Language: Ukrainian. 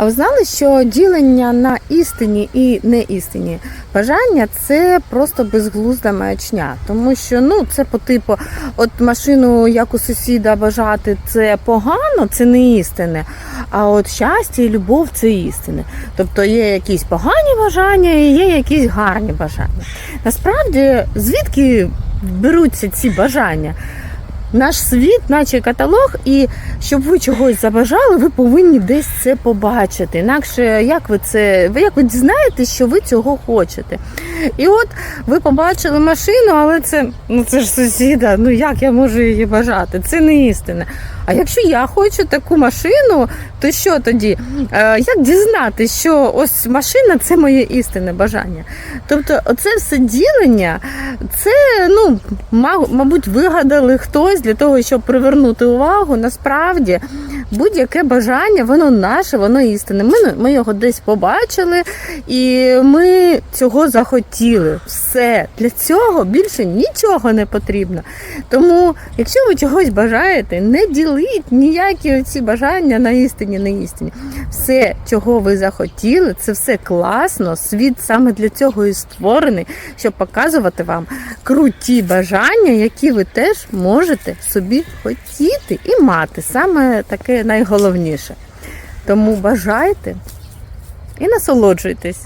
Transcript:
А ви знали, що ділення на істині і неістині бажання це просто безглузда маячня. Тому що ну це по типу, от машину як у сусіда бажати це погано, це не істине. А от щастя і любов це істини. Тобто є якісь погані бажання і є якісь гарні бажання. Насправді, звідки беруться ці бажання? Наш світ, наче каталог, і щоб ви чогось забажали, ви повинні десь це побачити. Інакше як ви це, ви як ви дізнаєтесь, що ви цього хочете? І от ви побачили машину, але це ну це ж сусіда. Ну як я можу її бажати? Це не істина. А якщо я хочу таку машину, то що тоді? Е, як дізнатися, що ось машина це моє істинне бажання? Тобто, оце все ділення, це ну ма- мабуть, вигадали хтось для того, щоб привернути увагу. Насправді, будь-яке бажання, воно наше, воно істинне. Ми, ми його десь побачили, і ми цього захотіли. Все для цього більше нічого не потрібно. Тому, якщо ви чогось бажаєте, не діліть ніякі ці бажання на істині, не істині. Все, чого ви захотіли, це все класно. Світ саме для цього і створений, щоб показувати вам круті бажання, які ви теж можете собі хотіти і мати. Саме таке найголовніше. Тому бажайте і насолоджуйтесь.